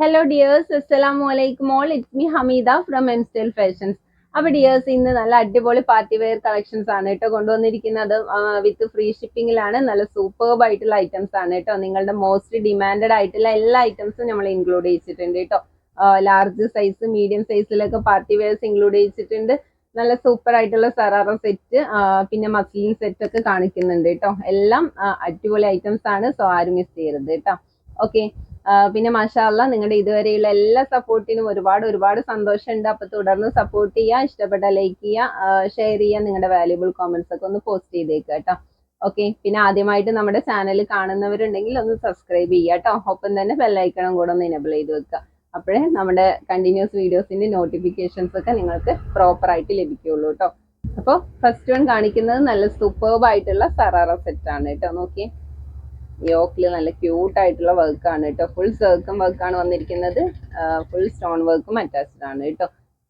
Hello dears അസ്സലാമു അലൈക്കും all it's me Hameeda from M style fashions അപ്പൊ dears ഇന്ന് നല്ല അടിപൊളി പാർട്ടി വെയർ കളക്ഷൻസ് ആണ് കേട്ടോ കൊണ്ടുവന്നിരിക്കുന്നത്. വിത്ത് ഫ്രീ ഷിപ്പിംഗിലാണ് നല്ല സൂപ്പർബ് ആയിട്ടുള്ള ഐറ്റംസ് ആണ് കേട്ടോ. നിങ്ങളുടെ മോസ്റ്റ് ഡിമാൻഡഡ് ആയിട്ടുള്ള എല്ലാ ഐറ്റംസും നമ്മൾ ഇൻക്ലൂഡ് ചെയ്തിട്ടുണ്ട് കേട്ടോ. ലാർജ് സൈസ് മീഡിയം സൈസിലൊക്കെ പാർട്ടി വെയർസ് ഇൻക്ലൂഡ് ചെയ്തിട്ടുണ്ട്. നല്ല സൂപ്പർ ആയിട്ടുള്ള സറാറ സെറ്റ് പിന്നെ മസ്ലിൻ സെറ്റ് ഒക്കെ കാണിക്കുന്നുണ്ട് കേട്ടോ. എല്ലാം അടിപൊളി ഐറ്റംസ് ആണ്. സോ ആരും മിസ് ചെയ്യരുത് കേട്ടോ. ഓക്കെ പിന്നെ മാഷാല്ല നിങ്ങളുടെ ഇതുവരെയുള്ള എല്ലാ സപ്പോർട്ടിനും ഒരുപാട് ഒരുപാട് സന്തോഷമുണ്ട് അപ്പൊ തുടർന്ന് സപ്പോർട്ട് ചെയ്യുക ഇഷ്ടപ്പെട്ട ലൈക്ക് ചെയ്യുക ഷെയർ ചെയ്യുക നിങ്ങളുടെ വാല്യുബിൾ കോമെന്റ്സ് ഒക്കെ ഒന്ന് പോസ്റ്റ് ചെയ്തേക്കുക കേട്ടോ. ഓക്കെ പിന്നെ ആദ്യമായിട്ട് നമ്മുടെ ചാനൽ കാണുന്നവരുണ്ടെങ്കിൽ ഒന്ന് സബ്സ്ക്രൈബ് ചെയ്യുക കേട്ടോ. ഒപ്പം തന്നെ ബെല്ലൈക്കണം കൂടെ ഒന്ന് എനബിൾ ചെയ്ത് വെക്കുക അപ്പോഴേ നമ്മുടെ കണ്ടിന്യൂസ് വീഡിയോസിന്റെ നോട്ടിഫിക്കേഷൻസ് ഒക്കെ നിങ്ങൾക്ക് പ്രോപ്പർ ആയിട്ട് ലഭിക്കുകയുള്ളൂ കേട്ടോ. അപ്പോൾ ഫസ്റ്റ് വൺ കാണിക്കുന്നത് നല്ല സൂപ്പർബ് ആയിട്ടുള്ള സറാറ സെറ്റ് ആണ് കേട്ടോ. നോക്കിയേ. യോക്കിൽ നല്ല ക്യൂട്ട് ആയിട്ടുള്ള വർക്കാണ് കേട്ടോ. ഫുൾ സർക്കും വർക്കാണ് വന്നിരിക്കുന്നത്. ഫുൾ സ്റ്റോൺ വർക്കും അറ്റാച്ച്ഡ് ആണ് കേട്ടോ.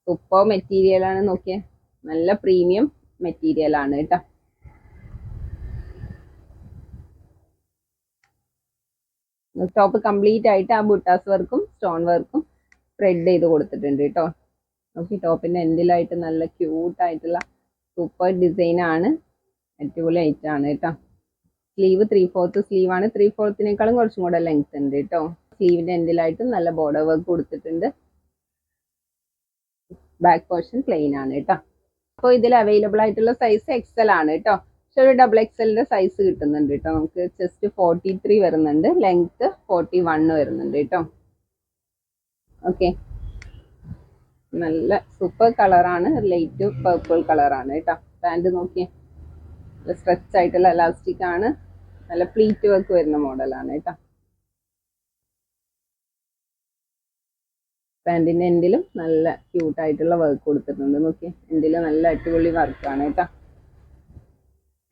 സൂപ്പർ മെറ്റീരിയൽ ആണ് നോക്കിയേ. നല്ല പ്രീമിയം മെറ്റീരിയൽ ആണ് കേട്ടോ. ടോപ്പ് കംപ്ലീറ്റ് ആയിട്ട് ആ ബുട്ടാസ് വർക്കും സ്റ്റോൺ വർക്കും സ്പ്രെഡ് ചെയ്ത് കൊടുത്തിട്ടുണ്ട് കേട്ടോ. നോക്കി ടോപ്പിന്റെ എൻഡിലായിട്ട് നല്ല ക്യൂട്ട് ആയിട്ടുള്ള സൂപ്പർ ഡിസൈൻ ആണ്. അടിപൊളി ഐറ്റം ആണ് കേട്ടോ. സ്ലീവ് ത്രീ ഫോർത്ത് സ്ലീവ് ആണ്. ത്രീ ഫോർത്തിനേക്കാളും കുറച്ചും കൂടെ ലെങ്ത് ഉണ്ട് കേട്ടോ സ്ലീവിന്റെ എൻഡിലായിട്ട് നല്ല ബോർഡർ വർക്ക് കൊടുത്തിട്ടുണ്ട്. ബാക്ക് പോർഷൻ പ്ലെയിൻ ആണ് കേട്ടോ അപ്പോൾ ഇതിൽ അവൈലബിൾ ആയിട്ടുള്ള സൈസ് എക്സൽ ആണ് കേട്ടോ പക്ഷെ ഒരു ഡബിൾ എക്സലിന്റെ സൈസ് കിട്ടുന്നുണ്ട് കേട്ടോ നമുക്ക് ചെസ്റ്റ് ഫോർട്ടി ത്രീ വരുന്നുണ്ട് ലെങ്ത് ഫോർട്ടി വൺ വരുന്നുണ്ട് കേട്ടോ ഓക്കെ നല്ല സൂപ്പർ കളറാണ് ലൈറ്റ് പർപ്പിൾ കളറാണ് കേട്ടോ പാന്റ് നോക്കിയേ. സ്ട്രെച്ച് ആയിട്ടുള്ള എലാസ്റ്റിക് ആണ്. നല്ല പ്ലീറ്റ് വർക്ക് വരുന്ന മോഡലാണ് കേട്ടോ. പാന്റിന്റെ എൻഡിലും നല്ല ക്യൂട്ട് ആയിട്ടുള്ള വർക്ക് കൊടുത്തിട്ടുണ്ട്. നോക്കി എൻഡിൽ നല്ല അടിപൊളി വർക്കാണ് കേട്ടോ.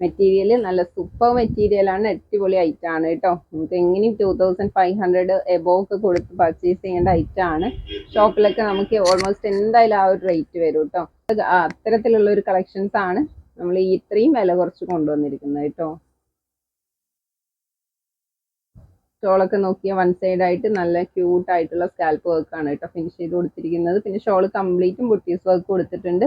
മെറ്റീരിയൽ നല്ല സൂപ്പർ മെറ്റീരിയൽ ആണ് അടിപൊളി ഐറ്റം ആണ് കേട്ടോ. നമുക്ക് എങ്ങനെയും two thousand five hundred above ഒക്കെ കൊടുത്ത് പർച്ചേസ് ചെയ്യേണ്ട ഐറ്റം ആണ്. ഷോപ്പിലൊക്കെ നമുക്ക് ഓൾമോസ്റ്റ് എന്തായാലും ആ ഒരു റേറ്റ് വരും കേട്ടോ. അത്തരത്തിലുള്ള ഒരു കളക്ഷൻസ് ആണ്. നമ്മൾ ഇത്രയും വില കുറച്ച് കൊണ്ടുവന്നിരിക്കുന്നത് കേട്ടോ. ഷോളൊക്കെ നോക്കിയ വൺ സൈഡ് ആയിട്ട് നല്ല ക്യൂട്ട് ആയിട്ടുള്ള സ്കാൽപ്പ് വർക്ക് ആണ് കേട്ടോ ഫിനിഷ് ചെയ്ത് കൊടുത്തിരിക്കുന്നത്. പിന്നെ ഷോൾ കംപ്ലീറ്റും ബുട്ടീസ് വർക്ക് കൊടുത്തിട്ടുണ്ട്.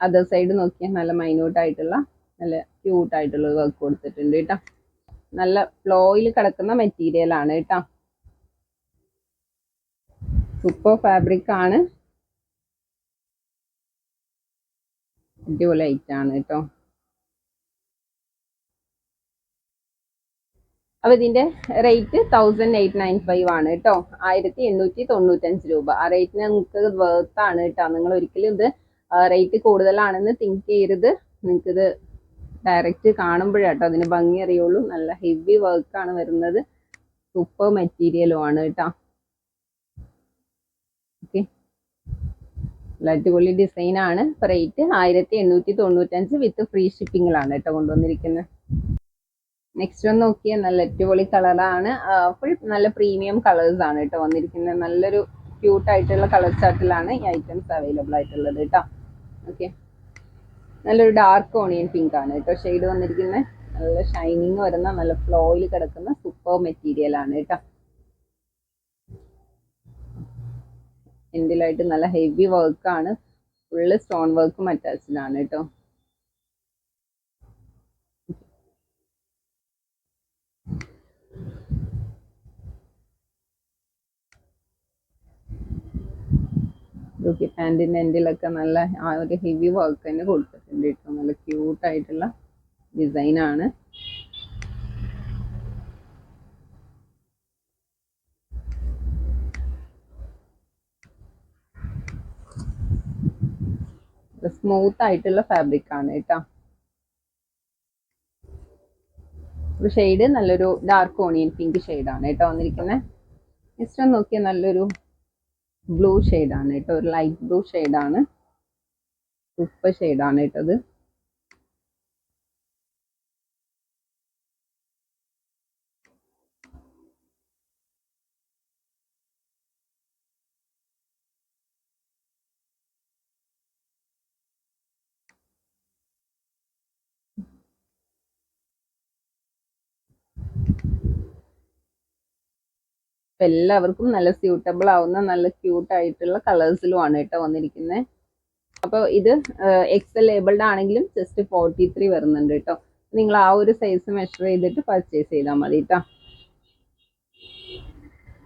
അതർ സൈഡ് നോക്കിയാൽ നല്ല മൈന്യൂട്ട് ആയിട്ടുള്ള നല്ല ക്യൂട്ട് ആയിട്ടുള്ള വർക്ക് കൊടുത്തിട്ടുണ്ട് കേട്ടോ. നല്ല ഫ്ലോയിൽ കിടക്കുന്ന മെറ്റീരിയൽ ആണ് കേട്ടോ. സൂപ്പർ ഫാബ്രിക് ആണ്. അടിപൊളി ഐറ്റം ആണ് കേട്ടോ. അപ്പൊ ഇതിന്റെ rate thousand eight nine five ആണ് കേട്ടോ. ആയിരത്തി എണ്ണൂറ്റി തൊണ്ണൂറ്റഞ്ച് രൂപ. ആ റേറ്റിന് നിങ്ങൾക്ക് വേർത്ത് ആണ് കേട്ടോ. നിങ്ങൾ ഒരിക്കലും ഇത് റേറ്റ് കൂടുതലാണെന്ന് തിങ്ക് ചെയ്യരുത്. നിങ്ങൾക്ക് ഇത് ഡയറക്റ്റ് കാണുമ്പോഴാട്ടോ അതിന് ഭംഗി അറിയുള്ളൂ. നല്ല ഹെവി വർക്ക് ആണ് വരുന്നത്. സൂപ്പർ മെറ്റീരിയലും ആണ് കേട്ടോ ഓക്കെ അടിപൊളി ഡിസൈൻ ആണ് റേറ്റ് ആയിരത്തി എണ്ണൂറ്റി തൊണ്ണൂറ്റഞ്ച് വിത്ത് ഫ്രീ ഷിപ്പിങ്ങിലാണ് കേട്ടോ കൊണ്ടുവന്നിരിക്കുന്നത് നെക്സ്റ്റ് ഒന്ന് നോക്കിയാൽ നല്ല അടിപൊളി കളറാണ് ഫുൾ നല്ല പ്രീമിയം കളേഴ്സ് ആണ് കേട്ടോ വന്നിരിക്കുന്നത് നല്ലൊരു ക്യൂട്ട് ആയിട്ടുള്ള കളർ ചാർട്ടിലാണ് ഈ ഐറ്റംസ് അവൈലബിൾ ആയിട്ടുള്ളത് കേട്ടോ. ഓക്കെ നല്ലൊരു ഡാർക്ക് ഓണിയൻ പിങ്ക് ആണ് കേട്ടോ ഷെയ്ഡ് വന്നിരിക്കുന്നത് നല്ല ഷൈനിങ് വരുന്ന നല്ല ഫ്ലോയിൽ കിടക്കുന്ന സൂപ്പർ മെറ്റീരിയൽ ആണ് കേട്ടോ. എൻഡിലായിട്ട് നല്ല ഹെവി വർക്കാണ്. ഫുള്ള് സ്റ്റോൺ വർക്കും അറ്റാച്ച്ഡ് ആണ് കേട്ടോ. ഓക്കെ പാന്റിന്റെ എൻഡിലൊക്കെ നല്ല ആ ഒരു ഹെവി വർക്ക് തന്നെ കൊടുത്തിട്ടുണ്ട് കേട്ടോ. നല്ല ക്യൂട്ടായിട്ടുള്ള ഡിസൈനാണ്. സ്മൂത്ത് ആയിട്ടുള്ള ഫാബ്രിക് ആണ് കേട്ടോ. ഒരു ഷെയ്ഡ് നല്ലൊരു ഡാർക്ക് ഓണിയൻ പിങ്ക് ആണ് കേട്ടോ വന്നിരിക്കുന്നത് ഒന്ന് നോക്കിയാൽ നല്ലൊരു ബ്ലൂ ഷെയ്ഡാണ് കേട്ടോ. ഒരു ലൈറ്റ് ബ്ലൂ ഷെയ്ഡാണ് സൂപ്പർ ഷെയ്ഡാണ് കേട്ടത് അപ്പൊ എല്ലാവർക്കും നല്ല സ്യൂട്ടബിൾ ആവുന്ന നല്ല ക്യൂട്ട് ആയിട്ടുള്ള കളേഴ്സിലുമാണ് കേട്ടോ വന്നിരിക്കുന്നത് അപ്പോൾ ഇത് എക്സൽ ലേബിൾഡ് ആണെങ്കിലും ജസ്റ്റ് ഫോർട്ടി ത്രീ വരുന്നുണ്ട് കേട്ടോ. നിങ്ങൾ ആ ഒരു സൈസ് മെഷർ ചെയ്തിട്ട് പർച്ചേസ് ചെയ്താൽ മതി കേട്ടോ.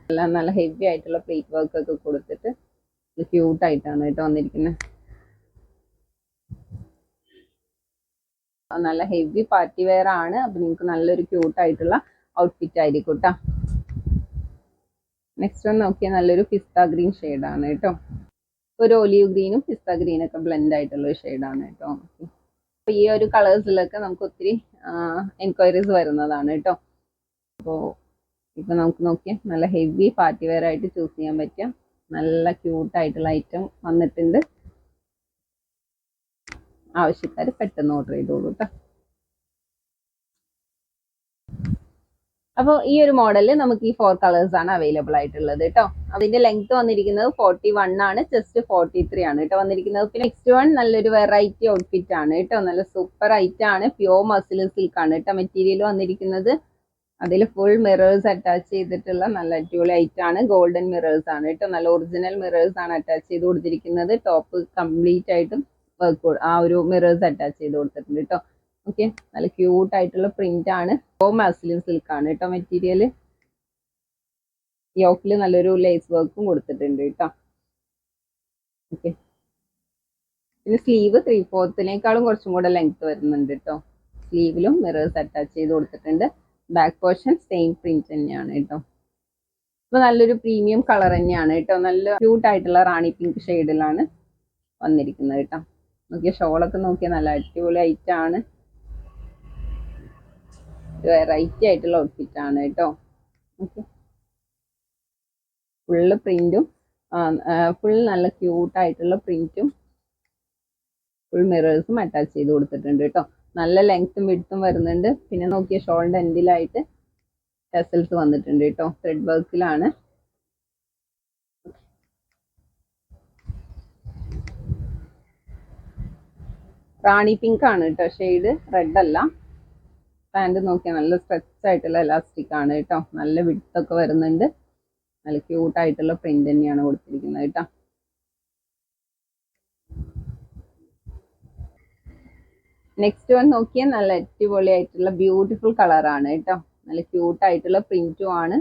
നല്ല നല്ല ഹെവി ആയിട്ടുള്ള പ്ലേറ്റ് വർക്ക് ഒക്കെ കൊടുത്തിട്ട് ക്യൂട്ട് ആയിട്ടാണ് കേട്ടോ വന്നിരിക്കുന്നത് നല്ല ഹെവി പാർട്ടി വെയർ ആണ്. അപ്പൊ നിങ്ങൾക്ക് നല്ലൊരു ക്യൂട്ട് ആയിട്ടുള്ള ഔട്ട്ഫിറ്റ് ആയിരിക്കും കേട്ടോ. നെക്സ്റ്റ് വൺ നോക്കിയാൽ നല്ലൊരു പിസ്ത ഗ്രീൻ ആണ് കേട്ടോ. ഒരു ഒലിവ് ഗ്രീനും പിസ്ത ഗ്രീനും ഒക്കെ ബ്ലെൻഡ് ആയിട്ടുള്ള ഒരു ഷെയ്ഡാണ് കേട്ടോ. അപ്പോൾ ഈ ഒരു കളേഴ്സിലൊക്കെ നമുക്ക് ഒത്തിരി എൻക്വയറീസ് വരുന്നതാണ് കേട്ടോ. അപ്പോൾ ഇപ്പൊ നമുക്ക് നോക്കിയാൽ നല്ല ഹെവി പാർട്ടി വെയർ ആയിട്ട് ചൂസ് ചെയ്യാൻ പറ്റിയ നല്ല ക്യൂട്ട് ആയിട്ടുള്ള ഐറ്റം വന്നിട്ടുണ്ട്. ആവശ്യക്കാർ പെട്ടെന്ന് ഓർഡർ ചെയ്തോളൂ കേട്ടോ. അപ്പോൾ ഈ ഒരു മോഡലിൽ നമുക്ക് ഈ ഫോർ കളേഴ്സ് ആണ് അവൈലബിൾ ആയിട്ടുള്ളത് കേട്ടോ അതിന്റെ ലെങ്ത് വന്നിരിക്കുന്നത് ഫോർട്ടി വൺ ആണ് ജസ്റ്റ് ഫോർട്ടി ത്രീ ആണ് കേട്ടോ വന്നിരിക്കുന്നത് പിന്നെ നെക്സ്റ്റ് വൺ നല്ലൊരു വെറൈറ്റി ഔട്ട്ഫിറ്റ് ആണ് കേട്ടോ നല്ല സൂപ്പർ ഐറ്റം ആണ് പ്യോർ മസിൽ സിൽക്ക് ആണ് കേട്ടോ മെറ്റീരിയൽ വന്നിരിക്കുന്നത് അതിൽ ഫുൾ മിറേഴ്സ് അറ്റാച്ച് ചെയ്തിട്ടുള്ള നല്ല അടിപൊളി ഐറ്റം ആണ് ഗോൾഡൻ മിറേഴ്സ് ആണ് കേട്ടോ നല്ല ഒറിജിനൽ മിറേഴ്സ് ആണ് അറ്റാച്ച് ചെയ്ത് കൊടുത്തിരിക്കുന്നത്. ടോപ്പ് കംപ്ലീറ്റ് ആയിട്ടും വർക്ക് ആ ഒരു മിറേഴ്സ് അറ്റാച്ച് ചെയ്ത് കൊടുത്തിട്ടുണ്ട് കേട്ടോ ഓക്കെ നല്ല ക്യൂട്ട് ആയിട്ടുള്ള പ്രിന്റ് ആണ്. ഓ മാസ്ലിൻ സിൽക്ക് ആണ് കേട്ടോ മെറ്റീരിയൽ യോക്കിൽ നല്ലൊരു ലേസ് വർക്കും കൊടുത്തിട്ടുണ്ട് കേട്ടോ. ഓക്കെ പിന്നെ സ്ലീവ് ത്രീ ഫോർത്തിനേക്കാളും കുറച്ചും കൂടെ ലെങ്ത് വരുന്നുണ്ട് കേട്ടോ. സ്ലീവിലും മിറേഴ്സ് അറ്റാച്ച് ചെയ്ത് കൊടുത്തിട്ടുണ്ട്. ബാക്ക് പോർഷൻ സെയിം പ്രിന്റ് തന്നെയാണ് കേട്ടോ. ഇപ്പൊ നല്ലൊരു പ്രീമിയം കളർ തന്നെയാണ് കേട്ടോ. നല്ല ക്യൂട്ട് ആയിട്ടുള്ള റാണി പിങ്ക് ഷെയ്ഡിലാണ് വന്നിരിക്കുന്നത് കേട്ടോ. നോക്കിയ ഷോളൊക്കെ നോക്കിയാൽ നല്ല അടിപൊളി ഐറ്റം ആണ്. വെറൈറ്റി ആയിട്ടുള്ള ഔട്ട്ഫിറ്റ് ആണ് കേട്ടോ ഫുള്ള് പ്രിന്റും ഫുൾ നല്ല ക്യൂട്ട് ആയിട്ടുള്ള പ്രിന്റും ഫുൾ മിറേഴ്സും അറ്റാച്ച് ചെയ്ത് കൊടുത്തിട്ടുണ്ട് കേട്ടോ നല്ല ലെങ്ത്തും വിടുത്തും വരുന്നുണ്ട്. പിന്നെ നോക്കിയ ഷോളിന്റെ എൻഡിലായിട്ട് ടെസൽസ് വന്നിട്ടുണ്ട് കേട്ടോ ത്രെഡ് വർക്കിലാണ് റാണി പിങ്ക് ആണ് കേട്ടോ ഷെയ്ഡ് റെഡ് അല്ല. പാന്റ് നോക്കിയാൽ നല്ല സ്ട്രെച്ച് ആയിട്ടുള്ള എലാസ്റ്റിക് ആണ് കേട്ടോ. നല്ല വിടുത്തൊക്കെ വരുന്നുണ്ട്. നല്ല ക്യൂട്ട് ആയിട്ടുള്ള പ്രിന്റ് തന്നെയാണ് കൊടുത്തിരിക്കുന്നത് കേട്ടോ. നെക്സ്റ്റ് വൺ നോക്കിയാൽ നല്ല അടിപൊളി ആയിട്ടുള്ള ബ്യൂട്ടിഫുൾ കളറാണ് കേട്ടോ. നല്ല ക്യൂട്ട് ആയിട്ടുള്ള പ്രിന്റും ആണ്.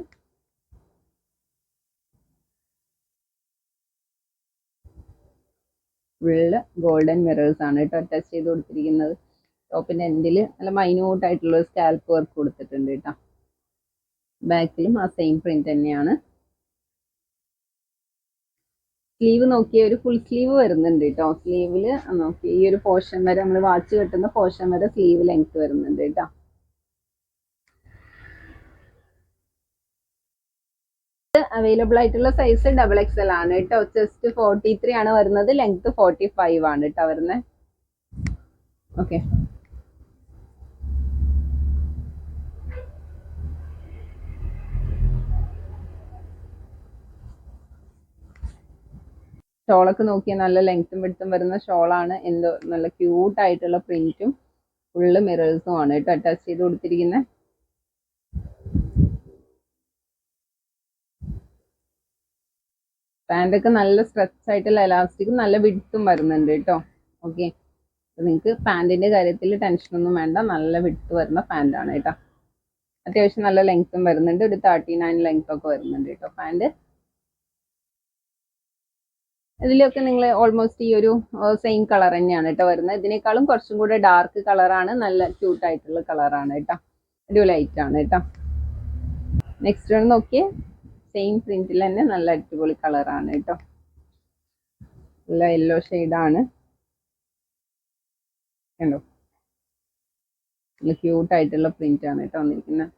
ഫുള്ള് ഗോൾഡൻ മിറേഴ്സ് ആണ് കേട്ടോ അറ്റാച്ച് ചെയ്ത് കൊടുത്തിരിക്കുന്നത്. ടോപ്പിന്റെ എൻഡിൽ നല്ല മൈന്യൂട്ട് ആയിട്ടുള്ള സ്കാൽപ്പ് വർക്ക് കൊടുത്തിട്ടുണ്ട് കേട്ടോ ബാക്കിലും ആ സെയിം പ്രിന്റ് തന്നെയാണ്. സ്ലീവ് നോക്കിയ ഒരു ഫുൾ സ്ലീവ് വരുന്നുണ്ട് കേട്ടോ സ്ലീവിൽ നോക്കി ഈ ഒരു പോർഷൻ വരെ നമ്മൾ വാച്ച് കെട്ടുന്ന പോർഷൻ വരെ സ്ലീവ് ലെങ്ത് വരുന്നുണ്ട് കേട്ടോ അവൈലബിൾ ആയിട്ടുള്ള സൈസ് ഡബിൾ എക്സ് എൽ ആണ് കേട്ടോ ചെസ്റ്റ് ഫോർട്ടി ത്രീ ആണ് വരുന്നത് ലെങ്ത് ഫോർട്ടി ഫൈവ് ആണ് കേട്ടോ വരുന്നത് ഓക്കെ ഷോളൊക്കെ നോക്കിയാൽ നല്ല ലെങ്ത്തും വിടുത്തും വരുന്ന ഷോളാണ്. എന്തോ നല്ല ക്യൂട്ട് ആയിട്ടുള്ള പ്രിന്റും ഫുള്ള് മിറേഴ്സും ആണ് കേട്ടോ അറ്റാച്ച് ചെയ്ത് കൊടുത്തിരിക്കുന്നത് പാന്റൊക്കെ നല്ല സ്ട്രെച്ച് ആയിട്ടുള്ള എലാസ്റ്റിക്കും നല്ല വിടുത്തും വരുന്നുണ്ട് കേട്ടോ. ഓക്കെ നിങ്ങൾക്ക് പാന്റിന്റെ കാര്യത്തിൽ ടെൻഷനൊന്നും വേണ്ട. നല്ല വിടുത്ത് വരുന്ന പാന്റാണ് കേട്ടോ. അത്യാവശ്യം നല്ല ലെങ്ത്തും വരുന്നുണ്ട്. ഒരു തേർട്ടി നയൻ ലെങ്ത്തൊക്കെ വരുന്നുണ്ട് കേട്ടോ പാന്റ് ഇതിലൊക്കെ നിങ്ങൾ ഓൾമോസ്റ്റ് ഈ ഒരു സെയിം കളർ തന്നെയാണ് കേട്ടോ വരുന്നത്. ഇതിനേക്കാളും കുറച്ചും കൂടെ ഡാർക്ക് കളറാണ് നല്ല ക്യൂട്ട് ആയിട്ടുള്ള കളറാണ് കേട്ടോ. അടിപൊളി ആണ് കേട്ടോ. നെക്സ്റ്റ് വൺ നോക്കിയേ. സെയിം പ്രിന്റിൽ തന്നെ നല്ല അടിപൊളി കളറാണ് കേട്ടോ. നല്ല യെല്ലോ ഷെയ്ഡാണ് കണ്ടോ? നല്ല ക്യൂട്ട് ആയിട്ടുള്ള പ്രിന്റ് ആണ് കേട്ടോ വന്നിരിക്കുന്നത്.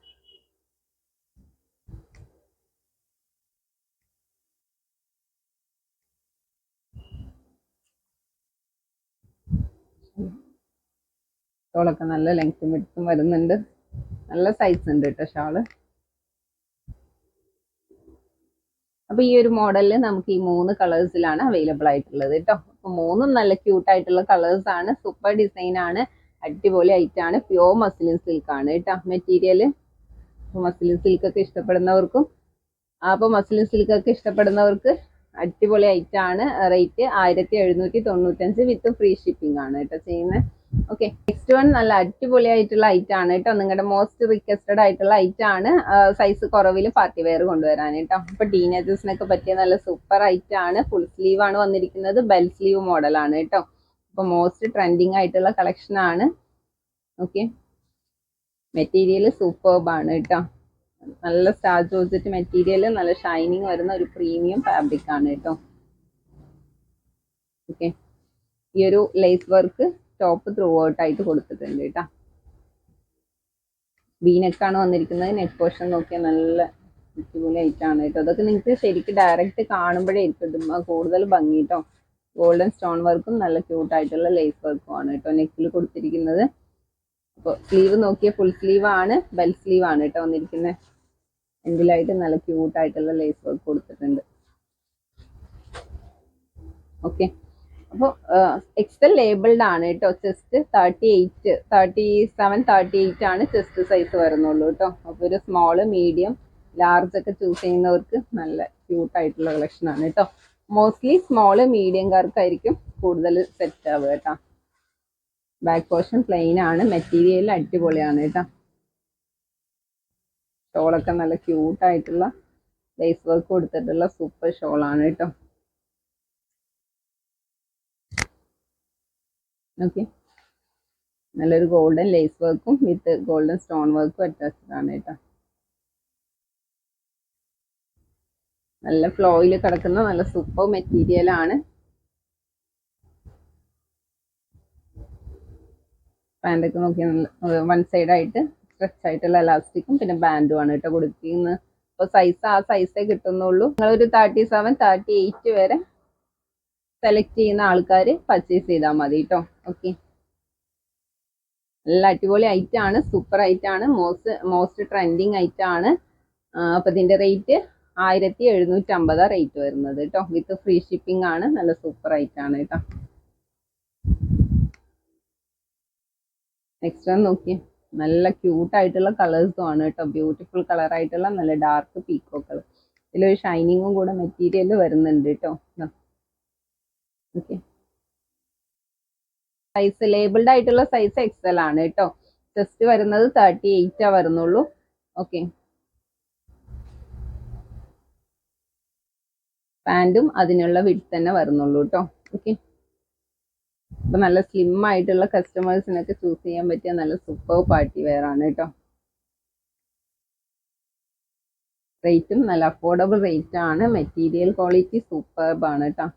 ഷോളൊക്കെ നല്ല ലെങ്ത്തും വിടുത്തും വരുന്നുണ്ട്. നല്ല സൈസ് ഉണ്ട് കേട്ടോ ഷാൾ അപ്പൊ ഈ ഒരു മോഡലിൽ നമുക്ക് ഈ മൂന്ന് കളേഴ്സിലാണ് അവൈലബിൾ ആയിട്ടുള്ളത് കേട്ടോ അപ്പൊ മൂന്നും നല്ല ക്യൂട്ട് ആയിട്ടുള്ള കളേഴ്സ് ആണ്. സൂപ്പർ ഡിസൈൻ ആണ്. അടിപൊളി ആണ്. പ്യോർ മസ്ലിൻ സിൽക്ക് ആണ് കേട്ടോ മെറ്റീരിയൽ മസ്ലിൻ സിൽക്ക് ഒക്കെ ഇഷ്ടപ്പെടുന്നവർക്കും അപ്പോൾ മസ്ലിൻ സിൽക്ക് ഒക്കെ ഇഷ്ടപ്പെടുന്നവർക്ക് അടിപൊളി ആണ്. റേറ്റ് ആയിരത്തി എഴുന്നൂറ്റി തൊണ്ണൂറ്റഞ്ച് വിത്ത് ഫ്രീ ഷിപ്പിംഗ് ആണ് കേട്ടോ ചെയ്യുന്നത് ഓക്കെ നെക്സ്റ്റ് വൺ നല്ല അടിപൊളിയായിട്ടുള്ള ഐറ്റം ആണ് കേട്ടോ. നിങ്ങളുടെ മോസ്റ്റ് റിക്വസ്റ്റഡ് ആയിട്ടുള്ള ഐറ്റം ആണ്. സൈസ് കുറവിൽ പാർട്ടി വെയർ കൊണ്ടുവരാൻ കേട്ടോ. അപ്പൊ ടീനേജേഴ്സിനൊക്കെ പറ്റിയ നല്ല സൂപ്പർ ഐറ്റം ആണ്. ഫുൾ സ്ലീവ് ആണ് വന്നിരിക്കുന്നത്. ബെൽ സ്ലീവ് മോഡലാണ് കേട്ടോ. അപ്പൊ മോസ്റ്റ് ട്രെൻഡിങ് ആയിട്ടുള്ള കളക്ഷൻ ആണ്. ഓക്കെ മെറ്റീരിയൽ സൂപ്പർബ് ആണ് കേട്ടോ. നല്ല സ്റ്റാർ ജോർജറ്റ് മെറ്റീരിയൽ നല്ല ഷൈനിങ് വരുന്ന ഒരു പ്രീമിയം ഫാബ്രിക് ആണ് കേട്ടോ. ഓക്കെ ഈ ഒരു lace work top throughout ആയിട്ട് കൊടുത്തിട്ടുണ്ട് കേട്ടോ ബീനക്കാണ് വന്നിരിക്കുന്നത്. നെക്ക് പോർഷൻ നോക്കിയാൽ നല്ല അടിപൊളി ആണ് കേട്ടോ അതൊക്കെ നിങ്ങൾക്ക് ശരിക്കും ഡയറക്റ്റ് കാണുമ്പോഴേ ഇരിക്കും കൂടുതൽ ഭംഗി കേട്ടോ ഗോൾഡൻ സ്റ്റോൺ വർക്കും നല്ല ക്യൂട്ട് ആയിട്ടുള്ള ലേസ് വർക്കും ആണ് കേട്ടോ നെക്കിൽ കൊടുത്തിരിക്കുന്നത്. അപ്പോൾ സ്ലീവ് നോക്കിയ ഫുൾ സ്ലീവ് ആണ് ബെൽ സ്ലീവ് ആണ് കേട്ടോ വന്നിരിക്കുന്നത് എൻഡിലായിട്ട് നല്ല ക്യൂട്ട് ആയിട്ടുള്ള ലേസ് വർക്ക് കൊടുത്തിട്ടുണ്ട്. ഓക്കെ അപ്പോൾ എക്സൽ ലേബിൾഡ് ആണ് കേട്ടോ chest thirty eight thirty seven thirty eight ആണ് ചെസ്റ്റ് സൈസ് വരുന്നുള്ളൂ കേട്ടോ അപ്പോൾ ഒരു സ്മോൾ മീഡിയം ലാർജ് ഒക്കെ ചൂസ് ചെയ്യുന്നവർക്ക് നല്ല ക്യൂട്ട് ആയിട്ടുള്ള കളക്ഷൻ ആണ് കേട്ടോ മോസ്റ്റ്ലി സ്മോൾ മീഡിയംകാർക്കായിരിക്കും കൂടുതൽ സെറ്റ് ആവുക കേട്ടോ ബാക്ക് പോർഷൻ പ്ലെയിൻ ആണ് മെറ്റീരിയൽ അടിപൊളിയാണ് കേട്ടോ ഷോളൊക്കെ നല്ല ക്യൂട്ടായിട്ടുള്ള ലേസ് വർക്ക് കൊടുത്തിട്ടുള്ള സൂപ്പർ ഷോളാണ് കേട്ടോ ഓക്കെ നല്ലൊരു ഗോൾഡൻ ലേസ് വർക്കും വിത്ത് ഗോൾഡൻ സ്റ്റോൺ വർക്കും അറ്റാച്ച്ഡ് ആണ് കേട്ടോ. നല്ല ഫ്ലോയിൽ കിടക്കുന്ന നല്ല സൂപ്പർ മെറ്റീരിയൽ ആണ്. പാന്റൊക്കെ നോക്കി നല്ല വൺ സൈഡ് ആയിട്ട് സ്ട്രെച്ച് ആയിട്ടുള്ള എലാസ്റ്റിക്കും പിന്നെ ബാൻഡും ആണ് കേട്ടോ കൊടുക്കുന്നത് അപ്പോൾ സൈസ് ആ സൈസേ കിട്ടുന്നുള്ളൂ. നിങ്ങളൊരു തേർട്ടി സെവൻ തേർട്ടി എയ്റ്റ് വരെ സെലക്ട് ചെയ്യുന്ന ആൾക്കാർ പർച്ചേസ് ചെയ്താൽ മതി കേട്ടോ. ഓക്കെ നല്ല അടിപൊളി ഐറ്റം ആണ്. സൂപ്പർ ഐറ്റം ആണ്. മോസ്റ്റ് മോസ്റ്റ് ട്രെൻഡിങ് ഐറ്റം ആണ്. അപ്പോൾ ഇതിന്റെ റേറ്റ് ആയിരത്തി എഴുന്നൂറ്റി അമ്പതാണ് റേറ്റ് വരുന്നത് കേട്ടോ വിത്ത് ഫ്രീ ഷിപ്പിംഗ് ആണ്. നല്ല സൂപ്പർ ഐറ്റം ആണ് കേട്ടോ നെക്സ്റ്റ് വൺ നോക്കിയേ. നല്ല ക്യൂട്ട് ആയിട്ടുള്ള കളേഴ്സും ആണ് കേട്ടോ ബ്യൂട്ടിഫുൾ കളർ ആയിട്ടുള്ള നല്ല ഡാർക്ക് പീക്കോ കളർ ഇതിലൊരു ഷൈനിങ്ങും കൂടെ മെറ്റീരിയൽ വരുന്നുണ്ട് കേട്ടോ ഓക്കെ സൈസ് ലേബിൾഡ് ആയിട്ടുള്ള സൈസ് എക്സൽ ആണ് കേട്ടോ ജസ്റ്റ് വരുന്നത് തേർട്ടി എയ്റ്റാ വരുന്നുള്ളൂ. ഓക്കെ പാന്റും അതിനുള്ള വിഡ് തന്നെ വരുന്നുള്ളൂ കേട്ടോ ഓക്കെ അപ്പൊ നല്ല സ്ലിം ആയിട്ടുള്ള കസ്റ്റമേഴ്സിനൊക്കെ ചൂസ് ചെയ്യാൻ പറ്റിയ നല്ല സൂപ്പർ പാർട്ടി വെയർ ആണ് കേട്ടോ റേറ്റും നല്ല അഫോർഡബിൾ റേറ്റ് ആണ്. മെറ്റീരിയൽ ക്വാളിറ്റി സൂപ്പർബ് ആണ് കേട്ടോ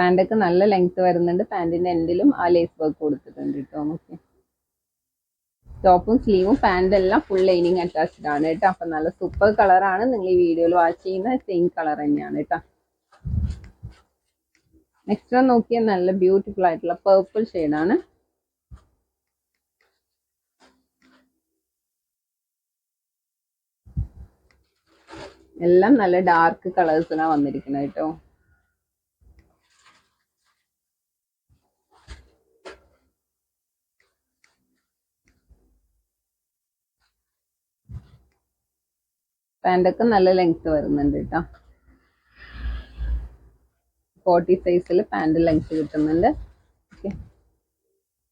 പാന്റൊക്കെ നല്ല ലെങ്ത് വരുന്നുണ്ട്. പാന്റിന്റെ എൻഡിലും ആ ലേസ് വർക്ക് കൊടുത്തിട്ടുണ്ട് കേട്ടോ നമുക്ക് ടോപ്പും സ്ലീവും പാന്റ് എല്ലാം ഫുൾ ലൈനിങ് അറ്റാച്ച്ഡ് ആണ് കേട്ടോ അപ്പം നല്ല സൂപ്പർ കളറാണ് നിങ്ങൾ ഈ വീഡിയോയിൽ വാച്ച് ചെയ്യുന്ന സെയിം കളർ തന്നെയാണ് കേട്ടോ നെക്സ്റ്റ് നോക്കിയാൽ നല്ല ബ്യൂട്ടിഫുൾ ആയിട്ടുള്ള പേർപ്പിൾ ആണ്. എല്ലാം നല്ല ഡാർക്ക് കളേഴ്സിലാണ് വന്നിരിക്കുന്നത് കേട്ടോ പാന്റൊക്കെ നല്ല ലെങ്ത് വരുന്നുണ്ട് കേട്ടോ ഫോർട്ടി സൈസിൽ പാന്റ് ലെങ്ത് കിട്ടുന്നുണ്ട്.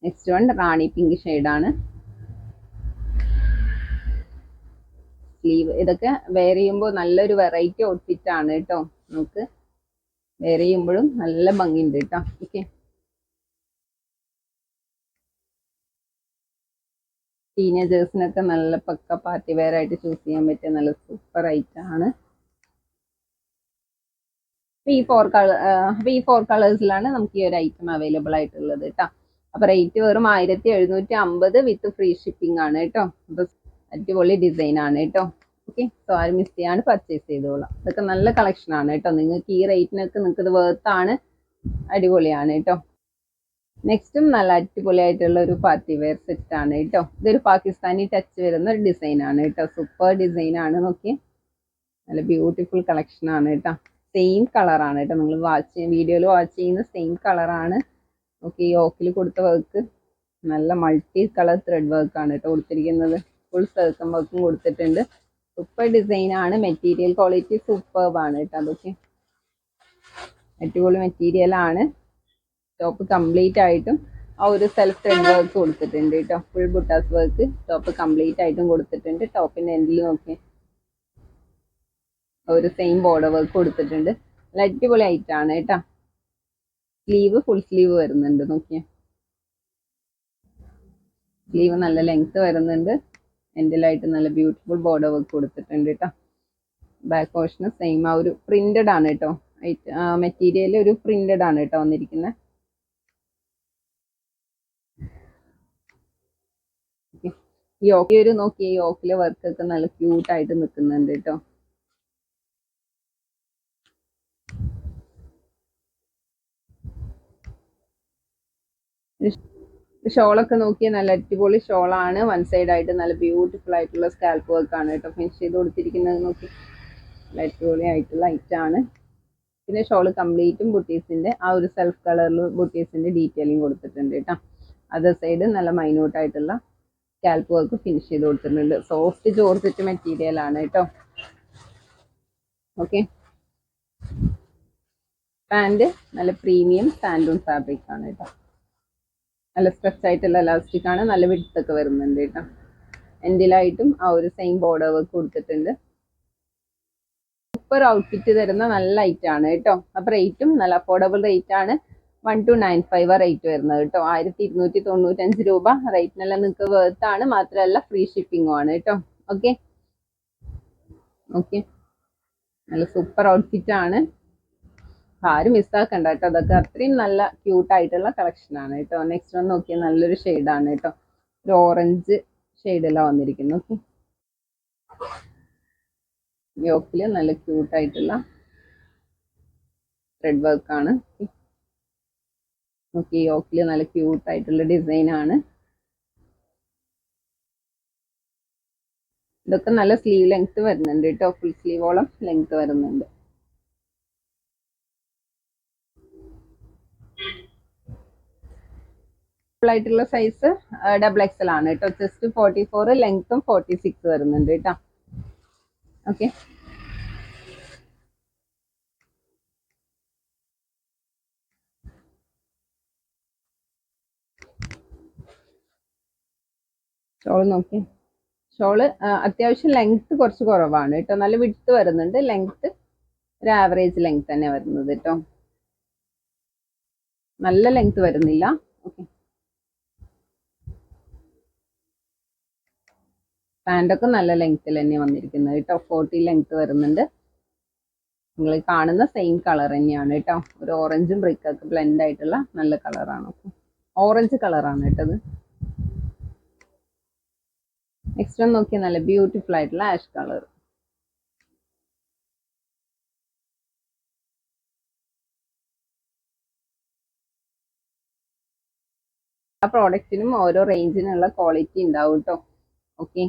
നെക്സ്റ്റ് വൺ റാണി പിങ്ക് ഷെയ്ഡാണ് സ്ലീവ് ഇതൊക്കെ വെയർ ചെയ്യുമ്പോൾ നല്ലൊരു വെറൈറ്റി ഔട്ട്ഫിറ്റ് ആണ് കേട്ടോ നമുക്ക് വെയർ ചെയ്യുമ്പോഴും നല്ല ഭംഗിയുണ്ട് കേട്ടോ ഓക്കെ ടീനേജേഴ്സിനൊക്കെ നല്ല പക്ക പാർട്ടി വെയർ ആയിട്ട് ചൂസ് ചെയ്യാൻ പറ്റിയ നല്ല സൂപ്പർ ഐറ്റം ആണ്. ഈ ഫോർ കളർ ഈ ഫോർ കളേഴ്സിലാണ് നമുക്ക് ഈ ഒരു ഐറ്റം അവൈലബിൾ ആയിട്ടുള്ളത് കേട്ടോ അപ്പൊ റേറ്റ് വെറും ആയിരത്തി എഴുന്നൂറ്റി അമ്പത് വിത്ത് ഫ്രീ ഷിപ്പിംഗ് ആണ് കേട്ടോ അപ്പൊ അടിപൊളി ഡിസൈൻ ആണ് കേട്ടോ ഓക്കെ സോ ആരും മിസ് ചെയ്യാണ്ട് പർച്ചേസ് ചെയ്തോളാം. ഇതൊക്കെ നല്ല കളക്ഷൻ ആണ് കേട്ടോ നിങ്ങൾക്ക് ഈ റേറ്റിനൊക്കെ നിങ്ങൾക്ക് ഇത് വേർത്താണ് അടിപൊളിയാണ് കേട്ടോ നെക്സ്റ്റും നല്ല അടിപൊളിയായിട്ടുള്ള ഒരു പാർട്ടി വെയർ സെറ്റ് ആണ് കേട്ടോ ഇതൊരു പാകിസ്ഥാനി ടച്ച് വരുന്ന ഒരു ഡിസൈൻ ആണ് കേട്ടോ സൂപ്പർ ഡിസൈൻ ആണ് നോക്കി നല്ല ബ്യൂട്ടിഫുൾ കളക്ഷൻ ആണ് കേട്ടോ സെയിം കളറാണ് കേട്ടോ നിങ്ങൾ വാച്ച് വീഡിയോയിൽ വാച്ച് ചെയ്യുന്ന സെയിം കളറാണ് നോക്കി ഓക്കിൽ കൊടുത്ത വർക്ക് നല്ല മൾട്ടി കളർ ത്രെഡ് വർക്കാണ് കേട്ടോ കൊടുത്തിരിക്കുന്നത്. ഫുൾ സർക്കം വർക്കും കൊടുത്തിട്ടുണ്ട്. സൂപ്പർ ഡിസൈൻ ആണ്. മെറ്റീരിയൽ ക്വാളിറ്റി സൂപ്പർബ് ആണ് കേട്ടോ അതൊക്കെ. അടിപൊളി മെറ്റീരിയൽ ആണ്. ടോപ്പ് കംപ്ലീറ്റ് ആയിട്ടും ആ ഒരു സെൽഫ് ത്രെഡ് വർക്ക് കൊടുത്തിട്ടുണ്ട് കേട്ടോ ഫുൾ ബുട്ടാസ് വർക്ക് ടോപ്പ് കംപ്ലീറ്റ് ആയിട്ടും കൊടുത്തിട്ടുണ്ട്. ടോപ്പിന്റെ എൻഡിൽ നോക്കി ഒരു സെയിം ബോർഡർ വർക്ക് കൊടുത്തിട്ടുണ്ട്. നല്ല അടിപൊളി ആയിട്ടാണ് കേട്ടോ സ്ലീവ് ഫുൾ സ്ലീവ് വരുന്നുണ്ട് നോക്കിയേ. സ്ലീവ് നല്ല ലെങ്ത് വരുന്നുണ്ട്. എൻഡിലായിട്ട് നല്ല ബ്യൂട്ടിഫുൾ ബോർഡർ വർക്ക് കൊടുത്തിട്ടുണ്ട് കേട്ടോ ബാക്ക് പോർഷന് സെയിം ആ ഒരു പ്രിന്റഡ് ആണ് കേട്ടോ മെറ്റീരിയൽ ഒരു പ്രിന്റഡ് ആണ് കേട്ടോ വന്നിരിക്കുന്നത് യോക്കി ഒരു നോക്കി ഈ ഓക്കിലെ വർക്ക് ഒക്കെ നല്ല ക്യൂട്ട് ആയിട്ട് നിൽക്കുന്നുണ്ട് കേട്ടോ ഷോളൊക്കെ നോക്കിയാൽ നല്ല അടിപൊളി ഷോളാണ്. വൺ സൈഡ് ആയിട്ട് നല്ല ബ്യൂട്ടിഫുൾ ആയിട്ടുള്ള സ്കാൽപ്പ് വർക്ക് ആണ് കേട്ടോ ഫിനിഷ് ചെയ്ത് കൊടുത്തിരിക്കുന്നത് നോക്കി. നല്ല അടിപൊളി ആയിട്ടുള്ള ഐറ്റാണ് പിന്നെ ഷോൾ കംപ്ലീറ്റും ബുട്ടീസിന്റെ ആ ഒരു സെൽഫ് കളറിൽ ബുട്ടീസിന്റെ ഡീറ്റെയിലിംഗ് കൊടുത്തിട്ടുണ്ട് കേട്ടോ അതർ സൈഡ് നല്ല മൈന്യൂട്ട് ആയിട്ടുള്ള സ്കാൽപ്പ് വർക്ക് ഫിനിഷ് ചെയ്ത് കൊടുത്തിട്ടുണ്ട്. സോഫ്റ്റ് ജോർജറ്റ് മെറ്റീരിയൽ ആണ് കേട്ടോ ഓക്കെ പാന്റ് നല്ല പ്രീമിയം സാൻഡൂൺ ഫാബ്രിക് ആണ് കേട്ടോ നല്ല സ്ട്രെച്ച് ആയിട്ടുള്ള ലാസ്റ്റിക് ആണ്. നല്ല വിടുത്തൊക്കെ വരുന്നുണ്ട് കേട്ടോ എൻഡിലായിട്ടും ആ ഒരു സെയിം ബോർഡർ വർക്ക് കൊടുത്തിട്ടുണ്ട്. സൂപ്പർ ഔട്ട്ഫിറ്റ് തരുന്ന നല്ല ഐറ്റം ആണ് കേട്ടോ അപ്പൊ റേറ്റും നല്ല അഫോർഡബിൾ റേറ്റ് ആണ്. One two nine five rate വരുന്നത് കേട്ടോ. ആയിരത്തി ഇരുന്നൂറ്റി തൊണ്ണൂറ്റഞ്ച് രൂപ റേറ്റിനെല്ലാം നിങ്ങൾക്ക് വേർത്ത് ആണ്. മാത്രമല്ല ഫ്രീ ഷിപ്പിംഗും ആണ് കേട്ടോ. ഓക്കെ ഓക്കെ നല്ല സൂപ്പർ ഔട്ട്ഫിറ്റ് ആണ്. ആരും മിസ്സാക്കണ്ട കേട്ടോ. അതൊക്കെ അത്രയും നല്ല ക്യൂട്ട് ആയിട്ടുള്ള കളക്ഷൻ ആണ് കേട്ടോ. നെക്സ്റ്റ് വൺ നോക്കിയാൽ നല്ലൊരു ഷെയ്ഡാണ് കേട്ടോ. ഒരു ഓറഞ്ച് ഷെയ്ഡെല്ലാം വന്നിരിക്കുന്നു ഓക്കെ യോക്കിൽ നല്ല റെഡ് ആയിട്ടുള്ള ത്രെഡ് വർക്കാണ് നോക്കി യോക്കിൽ നല്ല ക്യൂട്ട് ആയിട്ടുള്ള ഡിസൈൻ ആണ് ഇതൊക്കെ നല്ല സ്ലീവ് ലെങ്ത് വരുന്നുണ്ട് കേട്ടോ. ഫുൾ സ്ലീവോളം ലെങ്ത് വരുന്നുണ്ട്. ആയിട്ടുള്ള സൈസ് ഡബിൾ എക്സൽ ആണ് കേട്ടോ. ചെസ്റ്റ് ഫോർട്ടി ഫോർ ലെങ്ത്തും ഫോർട്ടി സിക്സ് വരുന്നുണ്ട് കേട്ടോ. ഓക്കെ ഷോൾ നോക്കി. ഷോൾ അത്യാവശ്യം ലെങ്ത് കുറച്ച് കുറവാണ് കേട്ടോ. നല്ല വിട്ട് വരുന്നുണ്ട്. ലെങ്ത് ഒരു ആവറേജ് ലെങ്ത് തന്നെ വരുന്നത് കേട്ടോ. നല്ല ലെങ്ത് വരുന്നില്ല. ഓക്കെ പാന്റൊക്കെ നല്ല ലെങ്ത്തിൽ തന്നെ വന്നിരിക്കുന്നത് കേട്ടോ. ഫോർട്ടി ലെങ്ത് വരുന്നുണ്ട്. നിങ്ങൾ കാണുന്ന സെയിം കളർ തന്നെയാണ് കേട്ടോ. ഒരു ഓറഞ്ചും ബ്രിക്കൊക്കെ ബ്ലെൻഡ് ആയിട്ടുള്ള നല്ല കളറാണ് ഓറഞ്ച് കളറാണ് കേട്ടത്. നെക്സ്റ്റ് ഒന്ന് നോക്കിയാൽ നല്ല ബ്യൂട്ടിഫുൾ ആയിട്ടുള്ള ആഷ് കളർ ആ പ്രോഡക്റ്റിനും ഓരോ റേഞ്ചിനുള്ള ക്വാളിറ്റി ഉണ്ടാവും കേട്ടോ ഓക്കെ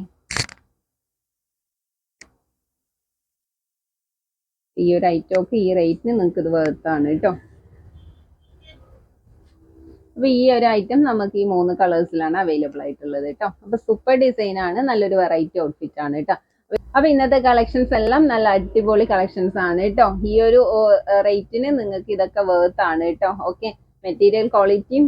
ഈ ഒരു ഐറ്റം ഒക്കെ ഈ റേറ്റിന് നിങ്ങൾക്ക് ഇത് വേർത്താണ് കേട്ടോ അപ്പൊ ഈ ഒരു ഐറ്റം നമുക്ക് ഈ മൂന്ന് കളേഴ്സിലാണ് അവൈലബിൾ ആയിട്ടുള്ളത് കേട്ടോ. അപ്പൊ സൂപ്പർ ഡിസൈൻ ആണ് നല്ലൊരു വെറൈറ്റി ഔട്ട്ഫിറ്റ് ആണ് കേട്ടോ. അപ്പൊ ഇന്നത്തെ കളക്ഷൻസ് എല്ലാം നല്ല അടിപൊളി കളക്ഷൻസ് ആണ് കേട്ടോ. ഈ ഒരു റേറ്റിന് നിങ്ങൾക്ക് ഇതൊക്കെ വേർത്ത് ആണ് കേട്ടോ. ഓക്കെ മെറ്റീരിയൽ ക്വാളിറ്റിയും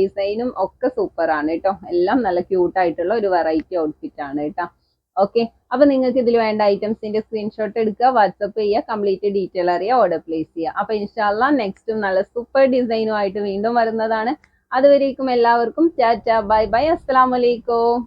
ഡിസൈനും ഒക്കെ സൂപ്പർ ആണ് കേട്ടോ. എല്ലാം നല്ല ക്യൂട്ട് ആയിട്ടുള്ള ഒരു വെറൈറ്റി ഔട്ട്ഫിറ്റ് ആണ് കേട്ടോ. ഓക്കെ അപ്പൊ നിങ്ങൾക്ക് ഇതിൽ വേണ്ട ഐറ്റംസിന്റെ സ്ക്രീൻഷോട്ട് എടുക്കുക വാട്സപ്പ് ചെയ്യുക കംപ്ലീറ്റ് ഡീറ്റെയിൽ അറിയുക ഓർഡർ പ്ലേസ് ചെയ്യുക. അപ്പൊ ഇൻഷാല്ല നെക്സ്റ്റും നല്ല സൂപ്പർ ഡിസൈനുമായിട്ട് വീണ്ടും വരുന്നതാണ്. அது வரைக்கும் எல்லாருக்கும் சாச்சா பாய் பாய் அஸ்லாம் வலைக்கும்